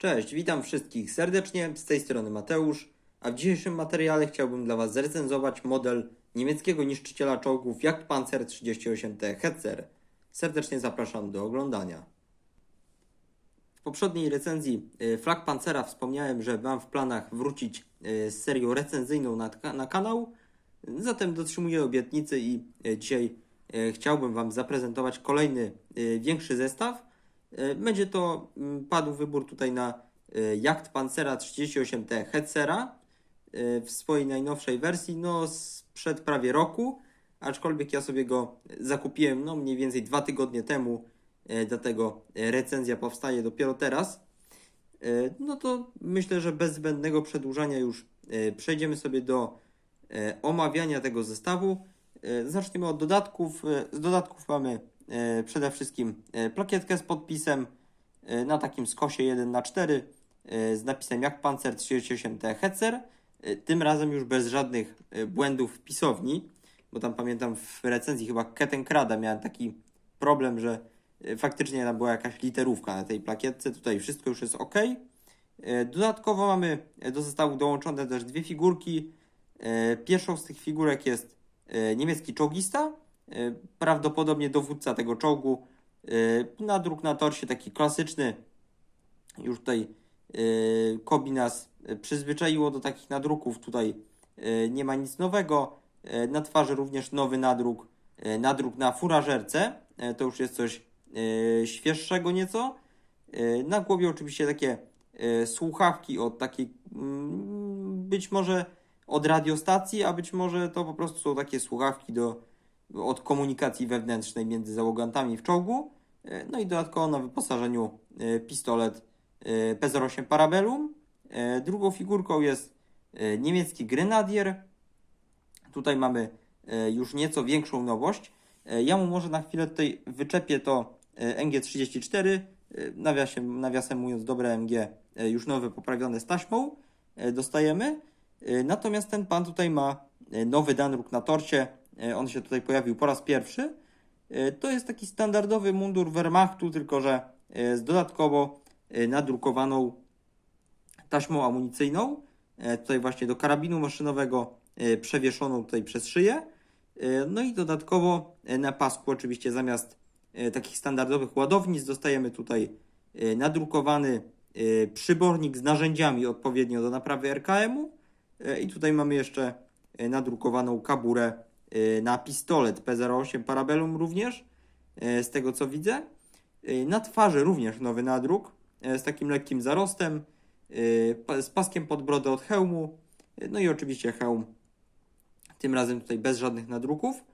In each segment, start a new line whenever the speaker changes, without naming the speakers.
Cześć, witam wszystkich serdecznie, z tej strony Mateusz, a w dzisiejszym materiale chciałbym dla Was zrecenzować model niemieckiego niszczyciela czołgów Jagdpanzer 38T Hetzer. Serdecznie zapraszam do oglądania. W poprzedniej recenzji y, Flag Pancera wspomniałem, że mam w planach wrócić y, z serią recenzyjną na, na kanał, zatem dotrzymuję obietnicy i y, dzisiaj chciałbym Wam zaprezentować kolejny większy zestaw. Y, Będzie to, mm, padł wybór tutaj na Jagd Pancera 38T Hetzera w swojej najnowszej wersji, no sprzed prawie roku, aczkolwiek ja sobie go zakupiłem no mniej więcej dwa tygodnie temu, y, dlatego recenzja powstaje dopiero teraz. Y, No to myślę, że bez zbędnego przedłużania już przejdziemy sobie do omawiania tego zestawu. Zaczniemy od dodatków. Z dodatków mamy przede wszystkim y, plakietkę z podpisem y, na takim skosie 1 na 4 y, z napisem jak Panzer 38T Hetzer. Tym razem już bez żadnych błędów w pisowni, bo tam pamiętam w recenzji chyba Kettenkrada miałem taki problem, że faktycznie tam była jakaś literówka na tej plakietce. Tutaj wszystko już jest ok. Dodatkowo mamy do zestawu dołączone też dwie figurki. Pierwszą z tych figurek jest niemiecki czołgista, prawdopodobnie dowódca tego czołgu. Y, Nadruk na torsie taki klasyczny. Już tutaj y, Kobi nas przyzwyczaiło do takich nadruków. Tutaj nie ma nic nowego. Na twarzy również nowy nadruk. Nadruk na furażerce. To już jest coś świeższego nieco. Na głowie oczywiście takie słuchawki od takiej mm, być może od radiostacji, a być może to po prostu są takie słuchawki do, od komunikacji wewnętrznej między załogantami w czołgu. Y, No i dodatkowo na wyposażeniu y, pistolet y, P08 Parabellum. Drugą figurką jest niemiecki Grenadier. Tutaj mamy już nieco większą nowość. Ja mu może na chwilę tutaj wyczepię to y, MG34. y, Nawiasem, nawiasem mówiąc, dobre MG, już nowe, poprawione z taśmą dostajemy. Natomiast ten pan tutaj ma nowy danruk na torcie. Y, On się tutaj pojawił po raz pierwszy. Y, To jest taki standardowy mundur Wehrmachtu, tylko że y, z dodatkowo nadrukowaną taśmą amunicyjną. E, Tutaj właśnie do karabinu maszynowego e, przewieszoną tutaj przez szyję. E, No i dodatkowo e, na pasku oczywiście zamiast e, takich standardowych ładownic dostajemy tutaj e, nadrukowany e, przybornik z narzędziami odpowiednio do naprawy RKM-u. E, I tutaj mamy jeszcze e, nadrukowaną kaburę e, na pistolet P08 Parabellum również, e, z tego co widzę. E, Na twarzy również nowy nadruk z takim lekkim zarostem, z paskiem pod brodę od hełmu, no i oczywiście hełm, tym razem tutaj bez żadnych nadruków.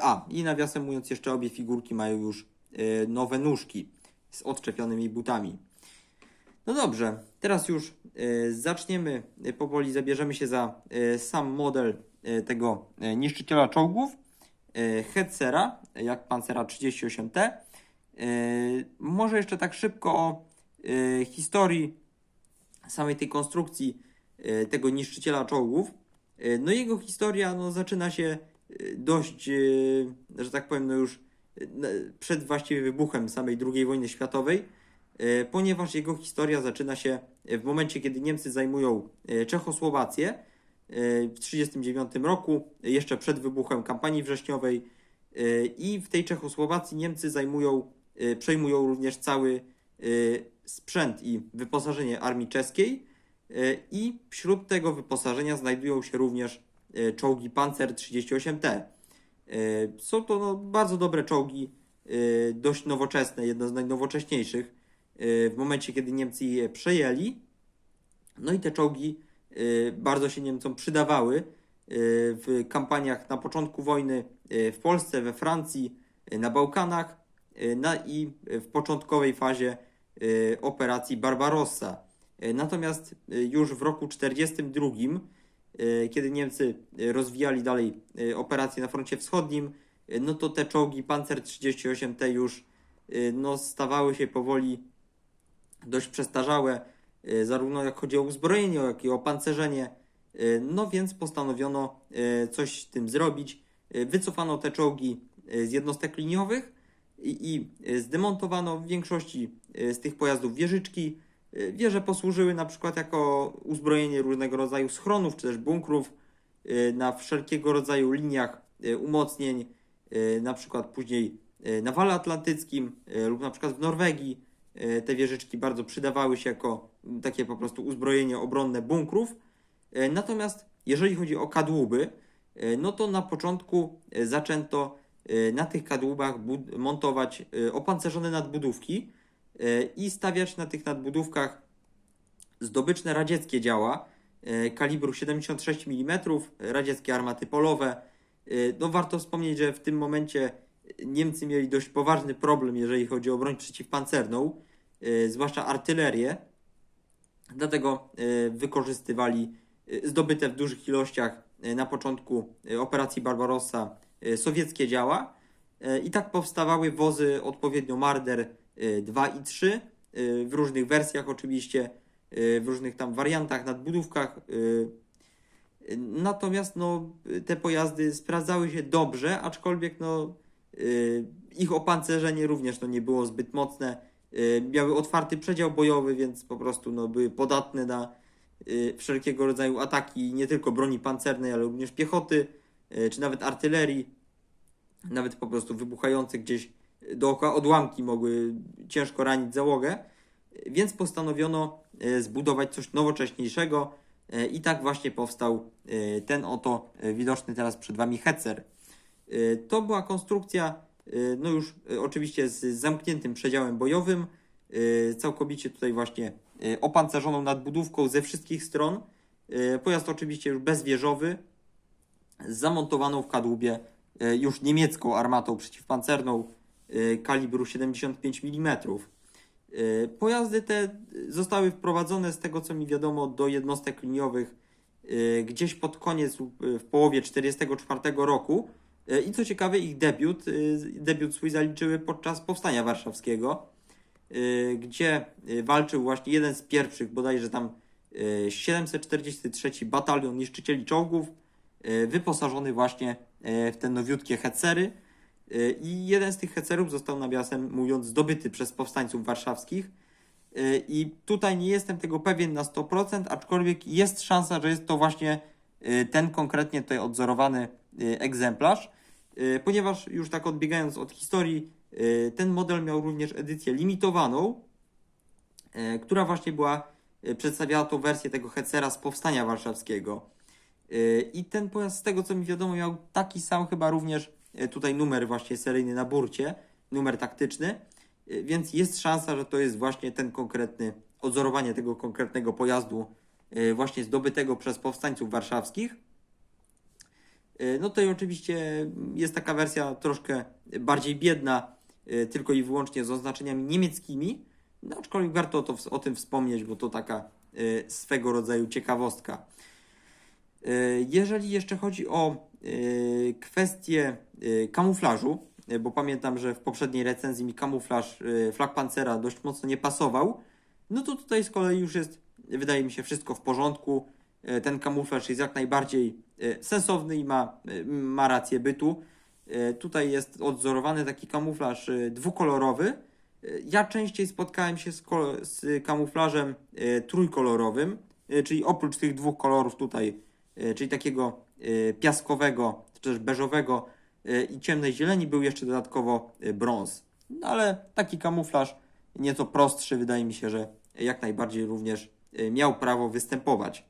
A, i nawiasem mówiąc, jeszcze obie figurki mają już nowe nóżki z odczepionymi butami. No dobrze, teraz już zaczniemy, powoli zabierzemy się za sam model tego e, niszczyciela czołgów, e, Hetzera, e, jak Pancera 38T. E, Może jeszcze tak szybko o e, historii samej tej konstrukcji e, tego niszczyciela czołgów. E, No jego historia no, zaczyna się e, dość, e, że tak powiem, no już e, przed właściwie wybuchem samej II wojny światowej, e, ponieważ jego historia zaczyna się w momencie, kiedy Niemcy zajmują e, Czechosłowację e, w 1939 roku, jeszcze przed wybuchem kampanii wrześniowej. e, I w tej Czechosłowacji Niemcy zajmują, e, przejmują również cały e, sprzęt i wyposażenie armii czeskiej. I wśród tego wyposażenia znajdują się również czołgi Panzer 38T. E, Są to no, bardzo dobre czołgi, dość nowoczesne, jedno z najnowocześniejszych w momencie, kiedy Niemcy je przejęli. No i te czołgi bardzo się Niemcom przydawały e, w kampaniach na początku wojny e, w Polsce, we Francji, na Bałkanach na, i w początkowej fazie operacji Barbarossa. Natomiast już w roku 1942, e, kiedy Niemcy rozwijali dalej operacje na froncie wschodnim, no to te czołgi Panzer 38T już no, stawały się powoli dość przestarzałe, zarówno jak chodzi o uzbrojenie, jak i o pancerzenie. E, No więc postanowiono e, coś z tym zrobić. Wycofano te czołgi z jednostek liniowych i, i zdemontowano w większości z tych pojazdów wieżyczki, Y, Wieże posłużyły na przykład jako uzbrojenie różnego rodzaju schronów czy też bunkrów y, na wszelkiego rodzaju liniach y, umocnień, y, na przykład później y, na Wale Atlantyckim y, lub na przykład w Norwegii. Y, Te wieżyczki bardzo przydawały się jako takie po prostu uzbrojenie obronne bunkrów. Y, Natomiast jeżeli chodzi o kadłuby, y, no to na początku y, zaczęto na tych kadłubach montować opancerzone nadbudówki i stawiać na tych nadbudówkach zdobyczne radzieckie działa kalibru 76 mm, radzieckie armaty polowe. No warto wspomnieć, że w tym momencie Niemcy mieli dość poważny problem, jeżeli chodzi o broń przeciwpancerną, zwłaszcza artylerię. Dlatego y, wykorzystywali y, zdobyte w dużych ilościach y, na początku operacji Barbarossa sowieckie działa. I tak powstawały wozy odpowiednio Marder y, 2 i 3 y, w różnych wersjach oczywiście, w różnych tam wariantach, nadbudówkach. Natomiast no, te pojazdy sprawdzały się dobrze, aczkolwiek no, ich opancerzenie również no, nie było zbyt mocne. Y, Miały otwarty przedział bojowy, więc po prostu no, były podatne na y, wszelkiego rodzaju ataki, nie tylko broni pancernej, ale również piechoty, y, czy nawet artylerii. Nawet po prostu wybuchające gdzieś dookoła odłamki mogły ciężko ranić załogę. Więc postanowiono zbudować coś nowocześniejszego i tak właśnie powstał ten oto widoczny teraz przed Wami Hetzer. E, To była konstrukcja, no już e, oczywiście z zamkniętym przedziałem bojowym, e, całkowicie tutaj właśnie opancerzoną nadbudówką ze wszystkich stron. Pojazd oczywiście już bezwieżowy, zamontowaną w kadłubie już niemiecką armatą przeciwpancerną kalibru 75 mm. Pojazdy te zostały wprowadzone z tego co mi wiadomo do jednostek liniowych gdzieś pod koniec w połowie 1944 roku i co ciekawe ich debiut, e, debiut swój zaliczyły podczas Powstania Warszawskiego, e, gdzie e, walczył właśnie jeden z pierwszych, bodajże tam e, 743 Batalion Niszczycieli Czołgów, e, wyposażony właśnie e, w te nowiutkie hecery. E, I jeden z tych hecerów został, nawiasem mówiąc, zdobyty przez powstańców warszawskich. E, I tutaj nie jestem tego pewien na 100%, aczkolwiek jest szansa, że jest to właśnie e, ten konkretnie tutaj odzorowany e, egzemplarz, e, ponieważ już tak odbiegając od historii, e, ten model miał również edycję limitowaną, e, która właśnie była, e, przedstawiała tą wersję tego Hecera z Powstania Warszawskiego. E, I ten pojazd, z tego co mi wiadomo, miał taki sam chyba również e, tutaj numer właśnie seryjny na burcie, numer taktyczny, e, więc jest szansa, że to jest właśnie ten konkretny, odzorowanie tego konkretnego pojazdu e, właśnie zdobytego przez powstańców warszawskich. E, No tutaj oczywiście jest taka wersja troszkę bardziej biedna, e, tylko i wyłącznie z oznaczeniami niemieckimi, no aczkolwiek warto to, o tym wspomnieć, bo to taka e, swego rodzaju ciekawostka. Jeżeli jeszcze chodzi o kwestię kamuflażu, bo pamiętam, że w poprzedniej recenzji mi kamuflaż Flak Pancera dość mocno nie pasował, no to tutaj z kolei już jest, wydaje mi się, wszystko w porządku. E, Ten kamuflaż jest jak najbardziej e, sensowny i ma, e, ma rację bytu. Tutaj jest odzorowany taki kamuflaż dwukolorowy. Ja częściej spotkałem się z, z kamuflażem trójkolorowym, czyli oprócz tych dwóch kolorów tutaj, czyli takiego piaskowego, czy też beżowego i ciemnej zieleni, był jeszcze dodatkowo brąz. No ale taki kamuflaż nieco prostszy, wydaje mi się, że jak najbardziej również miał prawo występować.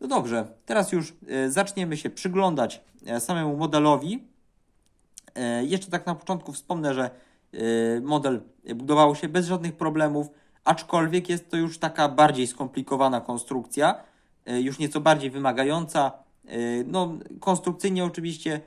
No dobrze, teraz już e, zaczniemy się przyglądać e, samemu modelowi. E, Jeszcze tak na początku wspomnę, że model budował się bez żadnych problemów, aczkolwiek jest to już taka bardziej skomplikowana konstrukcja, już nieco bardziej wymagająca. No, konstrukcyjnie oczywiście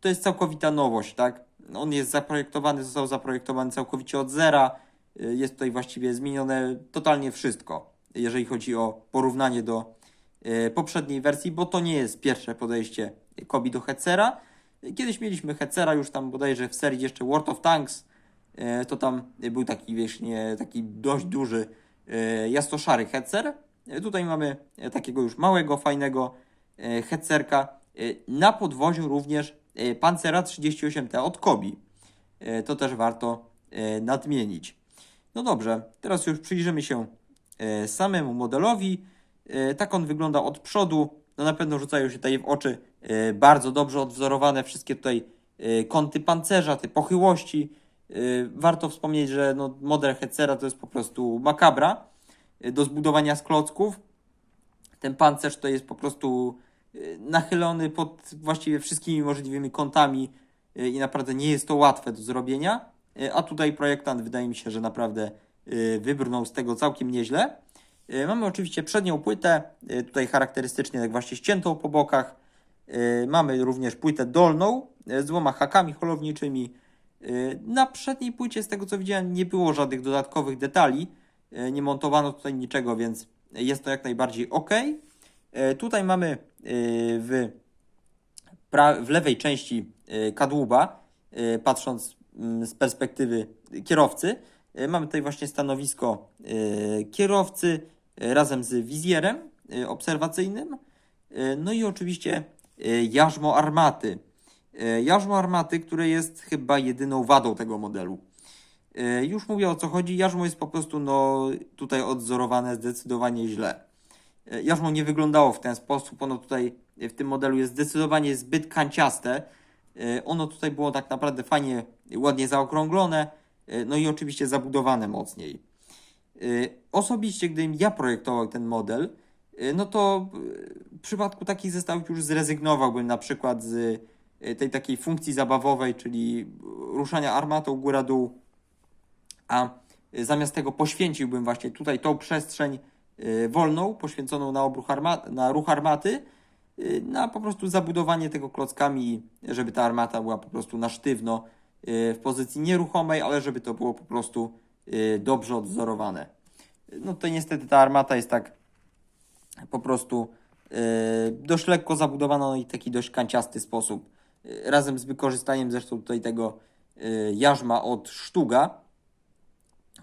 to jest całkowita nowość, tak? On jest zaprojektowany, został zaprojektowany całkowicie od zera. Jest tutaj właściwie zmienione totalnie wszystko, jeżeli chodzi o porównanie do e, poprzedniej wersji, bo to nie jest pierwsze podejście Kobi do Hetzera. Kiedyś mieliśmy Hetzera już tam bodajże w serii jeszcze World of Tanks, e, to tam był taki wiecznie, taki dość duży e, jasnoszary Hetzer. Tutaj mamy takiego już małego, fajnego Hetzerka. Na podwoziu również Pancera 38T od Kobi. To też warto nadmienić. No dobrze, teraz już przyjrzymy się samemu modelowi. E, tak on wygląda od przodu. No na pewno rzucają się tutaj w oczy e, bardzo dobrze odwzorowane wszystkie tutaj e, kąty pancerza, te pochyłości. E, warto wspomnieć, że no, model Hetzera to jest po prostu makabra e, do zbudowania z klocków. Ten pancerz to jest po prostu e, nachylony pod właściwie wszystkimi możliwymi kątami e, i naprawdę nie jest to łatwe do zrobienia. E, A tutaj projektant wydaje mi się, że naprawdę e, wybrnął z tego całkiem nieźle. E, Mamy oczywiście przednią płytę, e, tutaj charakterystycznie tak właśnie ściętą po bokach. Mamy również płytę dolną z dwoma hakami holowniczymi. Na przedniej płycie, z tego co widziałem, nie było żadnych dodatkowych detali. Nie montowano tutaj niczego, więc jest to jak najbardziej ok. Tutaj mamy w, w lewej części kadłuba, patrząc mm, z perspektywy kierowcy, mamy tutaj właśnie stanowisko e, kierowcy e, razem z wizjerem e, obserwacyjnym. E, No i oczywiście e, jarzmo armaty. E, Jarzmo armaty, które jest chyba jedyną wadą tego modelu. E, Już mówię o co chodzi. Jarzmo jest po prostu no, tutaj odzorowane zdecydowanie źle. E, Jarzmo nie wyglądało w ten sposób. Ono tutaj e, w tym modelu jest zdecydowanie zbyt kanciaste. E, Ono tutaj było tak naprawdę fajnie, ładnie zaokrąglone. E, No i oczywiście zabudowane mocniej. E, Osobiście, gdybym ja projektował ten model, e, no to w przypadku takich zestawów już zrezygnowałbym na przykład z tej takiej funkcji zabawowej, czyli ruszania armatą góra-dół, a zamiast tego poświęciłbym właśnie tutaj tą przestrzeń wolną, poświęconą na, obruch arma- na ruch armaty, na po prostu zabudowanie tego klockami, żeby ta armata była po prostu na sztywno w pozycji nieruchomej, ale żeby to było po prostu e, dobrze odzorowane. No to niestety ta armata jest tak po prostu e, dość lekko zabudowana no i taki dość kanciasty sposób. Razem z wykorzystaniem zresztą tutaj tego jarzma od sztuga,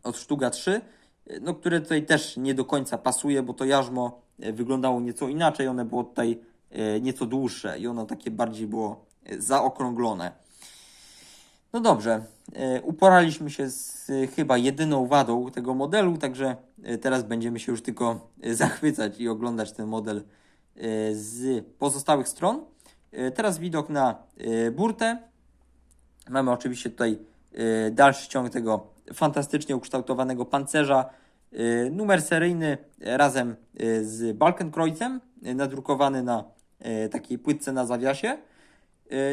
od sztuga 3, e, no, które tutaj też nie do końca pasuje, bo to jarzmo wyglądało nieco inaczej, one było tutaj nieco dłuższe i ono takie bardziej było zaokrąglone. No dobrze, e, uporaliśmy się z e, chyba jedyną wadą tego modelu, także e, teraz będziemy się już tylko zachwycać i oglądać ten model z pozostałych stron. Teraz widok na burtę. Mamy oczywiście tutaj dalszy ciąg tego fantastycznie ukształtowanego pancerza. Numer seryjny razem z Balkenkreuzem, nadrukowany na takiej płytce na zawiasie.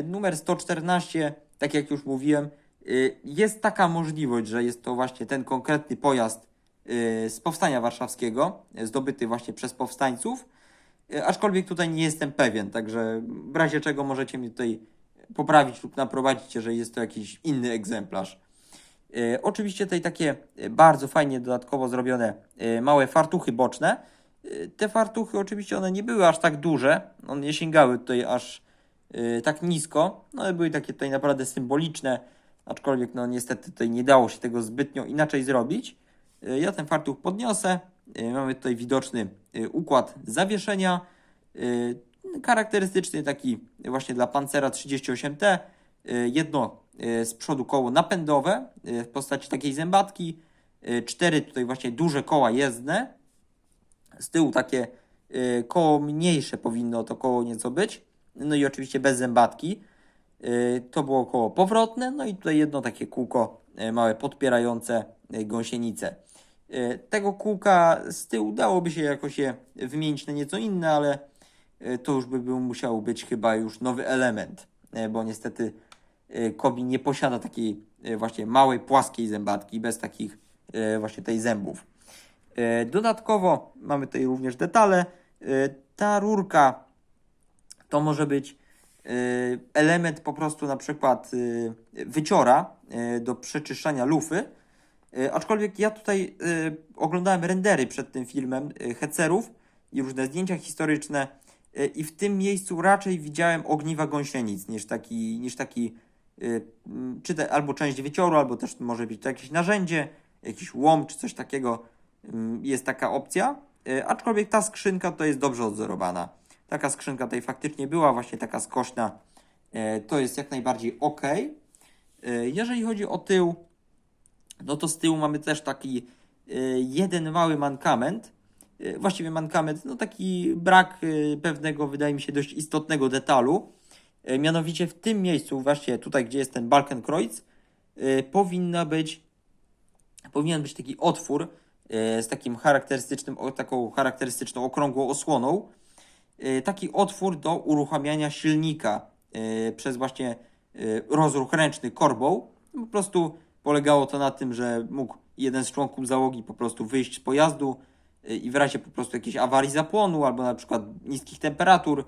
Numer 114, tak jak już mówiłem, e, jest taka możliwość, że jest to właśnie ten konkretny pojazd e, z powstania warszawskiego, zdobyty właśnie przez powstańców. E, Aczkolwiek tutaj nie jestem pewien, także w razie czego możecie mnie tutaj poprawić lub naprowadzić, jeżeli jest to jakiś inny egzemplarz. Oczywiście tutaj takie bardzo fajnie dodatkowo zrobione małe fartuchy boczne. Te fartuchy oczywiście one nie były aż tak duże, one nie sięgały tutaj aż e, tak nisko, no ale były takie tutaj naprawdę symboliczne, aczkolwiek no niestety tutaj nie dało się tego zbytnio inaczej zrobić. E, Ja ten fartuch podniosę, E, mamy tutaj widoczny układ zawieszenia, charakterystyczny taki właśnie dla Pancera 38T, e, jedno z przodu koło napędowe w postaci takiej zębatki, cztery tutaj właśnie duże koła jezdne, z tyłu takie koło mniejsze powinno to koło nieco być, no i oczywiście bez zębatki. E, To było koło powrotne, no i tutaj jedno takie kółko e, małe podpierające e, gąsienicę. Tego kółka z tyłu dałoby się jakoś je wymienić na nieco inne, ale to już by był musiał być chyba już nowy element, bo niestety Kobi nie posiada takiej właśnie małej, płaskiej zębatki bez takich właśnie tej zębów. Dodatkowo mamy tutaj również detale. Ta rurka to może być e, element po prostu na przykład e, wyciora e, do przeczyszczania lufy. Aczkolwiek ja tutaj oglądałem rendery przed tym filmem hecerów i różne zdjęcia historyczne i w tym miejscu raczej widziałem ogniwa gąsienic niż taki, niż taki czy te, albo część wycioru, albo też może być to jakieś narzędzie, jakiś łom czy coś takiego. Jest taka opcja, aczkolwiek ta skrzynka to jest dobrze odzorowana. Taka skrzynka tutaj faktycznie była, właśnie taka skośna. E, To jest jak najbardziej ok. E, Jeżeli chodzi o tył, no to z tyłu mamy też taki y, jeden mały mankament, właściwie mankament, no taki brak pewnego, wydaje mi się, dość istotnego detalu. Mianowicie w tym miejscu, właśnie tutaj, gdzie jest ten Balkenkreuz, powinna być, powinien być taki otwór z takim charakterystycznym, taką charakterystyczną okrągłą osłoną. Y, Taki otwór do uruchamiania silnika y, przez właśnie y, rozruch ręczny korbą. Po prostu polegało to na tym, że mógł jeden z członków załogi po prostu wyjść z pojazdu i w razie po prostu jakiejś awarii zapłonu albo na przykład niskich temperatur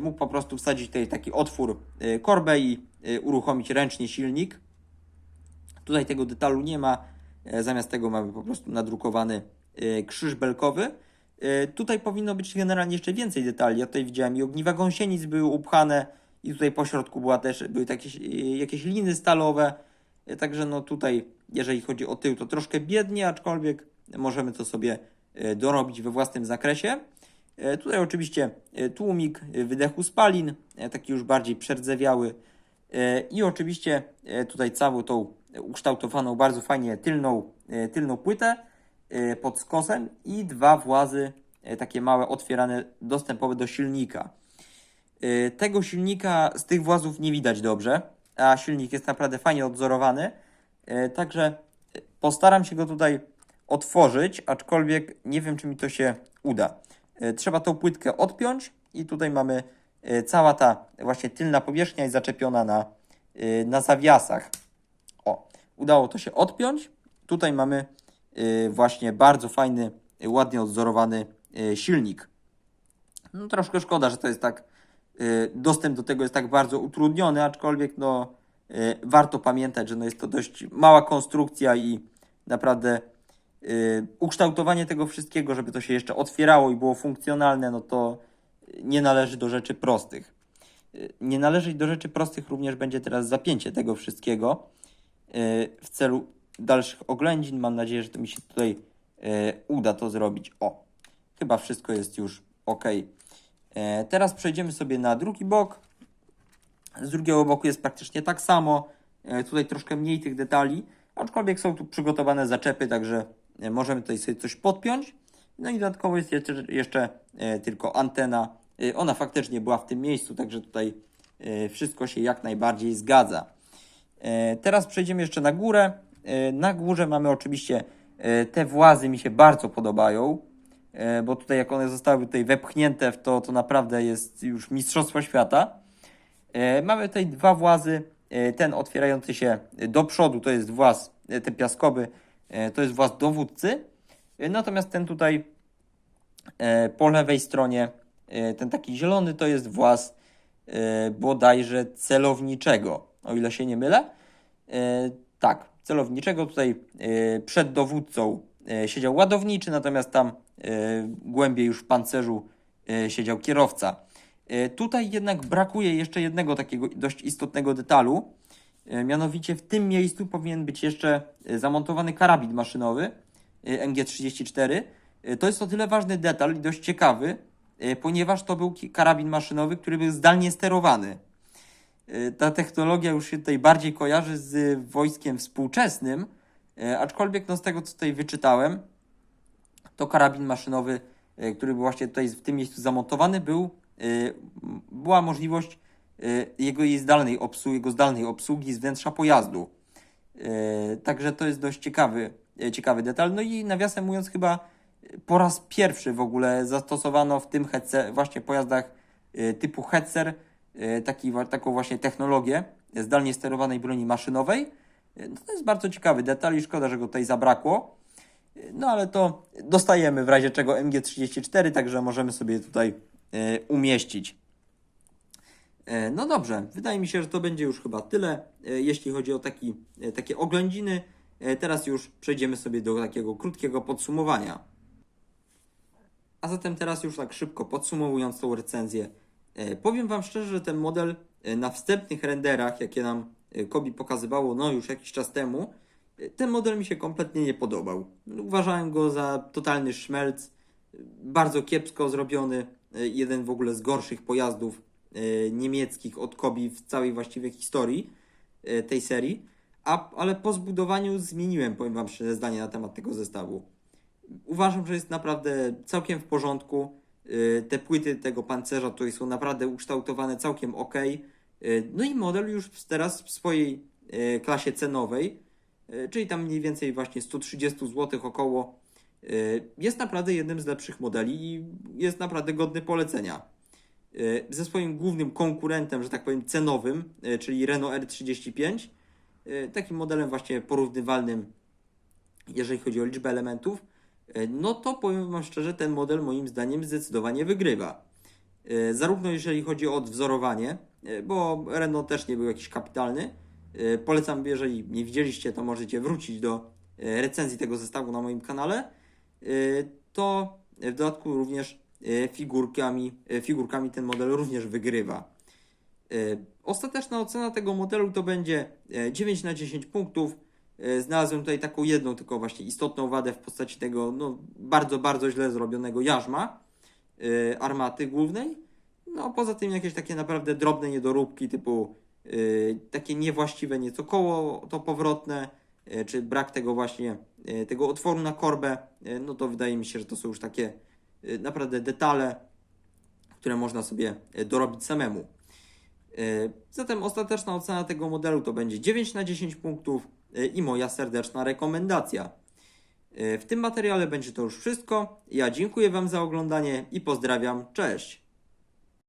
mógł po prostu wsadzić tutaj taki otwór korbę i uruchomić ręcznie silnik. Tutaj tego detalu nie ma. E, Zamiast tego mamy po prostu nadrukowany e, krzyż belkowy. E, Tutaj powinno być generalnie jeszcze więcej detali. Ja tutaj widziałem i ogniwa gąsienic były upchane i tutaj po środku była też, były takie, e, jakieś liny stalowe. E, Także no tutaj, jeżeli chodzi o tył, to troszkę biednie, aczkolwiek możemy to sobie dorobić we własnym zakresie. Tutaj oczywiście tłumik wydechu spalin, taki już bardziej przerdzewiały. I oczywiście tutaj całą tą ukształtowaną bardzo fajnie tylną, tylną płytę pod skosem i dwa włazy e, takie małe otwierane dostępowe do silnika. E, Tego silnika z tych włazów nie widać dobrze, a silnik jest naprawdę fajnie odzorowany. Także postaram się go tutaj otworzyć, aczkolwiek nie wiem, czy mi to się uda. Trzeba tą płytkę odpiąć i tutaj mamy cała ta właśnie tylna powierzchnia jest zaczepiona na, na zawiasach. O, udało to się odpiąć. Tutaj mamy właśnie bardzo fajny, e, ładnie odzorowany e, silnik. No troszkę szkoda, że to jest tak, y, dostęp do tego jest tak bardzo utrudniony, aczkolwiek no y, warto pamiętać, że no jest to dość mała konstrukcja i naprawdę y, ukształtowanie tego wszystkiego, żeby to się jeszcze otwierało i było funkcjonalne, no to nie należy do rzeczy prostych. Y, Nie należeć do rzeczy prostych również będzie teraz zapięcie tego wszystkiego y, w celu dalszych oględzin. Mam nadzieję, że to mi się tutaj y, uda to zrobić. O, chyba wszystko jest już ok. E, Teraz przejdziemy sobie na drugi bok. Z drugiego boku jest praktycznie tak samo. E, Tutaj troszkę mniej tych detali, aczkolwiek są tu przygotowane zaczepy, także e, możemy tutaj sobie coś podpiąć. No i dodatkowo jest jeszcze, jeszcze e, tylko antena. E, Ona faktycznie była w tym miejscu, także tutaj e, wszystko się jak najbardziej zgadza. E, Teraz przejdziemy jeszcze na górę. E, Na górze mamy oczywiście e, te włazy mi się bardzo podobają, e, bo tutaj jak one zostały tutaj wepchnięte w to, to naprawdę jest już mistrzostwo świata. Mamy tutaj dwa włazy. Ten otwierający się do przodu to jest właz, ten piaskowy, to jest właz dowódcy. Natomiast ten tutaj po lewej stronie, ten taki zielony, to jest właz bodajże celowniczego, o ile się nie mylę. Tak, celowniczego. Tutaj e, przed dowódcą e, siedział ładowniczy, natomiast tam e, głębiej już w pancerzu siedział kierowca. Tutaj jednak brakuje jeszcze jednego takiego dość istotnego detalu. Mianowicie w tym miejscu powinien być jeszcze zamontowany karabin maszynowy e, MG34. E, To jest o tyle ważny detal i dość ciekawy, ponieważ to był karabin maszynowy, który był zdalnie sterowany. E, Ta technologia już się tutaj bardziej kojarzy z wojskiem współczesnym, e, aczkolwiek no z tego co tutaj wyczytałem, to karabin maszynowy, e, który był właśnie tutaj w tym miejscu zamontowany, był, była możliwość jego jej zdalnej obsługi, jego zdalnej obsługi z wnętrza pojazdu. Także to jest dość ciekawy, ciekawy detal. No i nawiasem mówiąc, chyba po raz pierwszy w ogóle zastosowano w tym hetce, właśnie pojazdach typu Hetzer taki, wa- taką właśnie technologię zdalnie sterowanej broni maszynowej. E, No to jest bardzo ciekawy detal i szkoda, że go tutaj zabrakło. E, No ale to dostajemy w razie czego MG34, także możemy sobie tutaj e, umieścić. E, No dobrze, wydaje mi się, że to będzie już chyba tyle, e, jeśli chodzi o taki, e, takie oględziny. E, Teraz już przejdziemy sobie do takiego krótkiego podsumowania. A zatem teraz już tak szybko podsumowując tą recenzję, e, powiem Wam szczerze, że ten model e, na wstępnych renderach, jakie nam e, Kobi pokazywało no już jakiś czas temu, e, ten model mi się kompletnie nie podobał. Uważałem go za totalny szmelc, e, bardzo kiepsko zrobiony, e, jeden w ogóle z gorszych pojazdów e, niemieckich od Kobi w całej właściwie historii e, tej serii. A, ale po zbudowaniu zmieniłem, powiem Wam szczerze, zdanie na temat tego zestawu. Uważam, że jest naprawdę całkiem w porządku. Y, Te płyty tego pancerza tutaj są naprawdę ukształtowane całkiem ok. No i model już teraz w swojej y, klasie cenowej, y, czyli tam mniej więcej właśnie 130 zł około, jest naprawdę jednym z lepszych modeli i jest naprawdę godny polecenia. Ze swoim głównym konkurentem, że tak powiem, cenowym, czyli Renault R35, y, takim modelem właśnie porównywalnym, jeżeli chodzi o liczbę elementów, no to powiem Wam szczerze, ten model moim zdaniem zdecydowanie wygrywa. Y, Zarówno jeżeli chodzi o odwzorowanie, y, bo Renault też nie był jakiś kapitalny. Polecam, jeżeli nie widzieliście, to możecie wrócić do recenzji tego zestawu na moim kanale. To w dodatku również figurkami, figurkami ten model również wygrywa. Ostateczna ocena tego modelu to będzie y, 9 na 10 punktów. Y, Znalazłem tutaj taką jedną, tylko właśnie istotną wadę w postaci tego no, bardzo, bardzo źle zrobionego jarzma y, armaty głównej. No poza tym jakieś takie naprawdę drobne niedoróbki typu y, takie niewłaściwe nieco koło to powrotne, czy brak tego właśnie tego otworu na korbę, no to wydaje mi się, że to są już takie naprawdę detale, które można sobie dorobić samemu. Zatem ostateczna ocena tego modelu to będzie 9 na 10 punktów i moja serdeczna rekomendacja. Y, W tym materiale będzie to już wszystko. Ja dziękuję Wam za oglądanie i pozdrawiam. Cześć!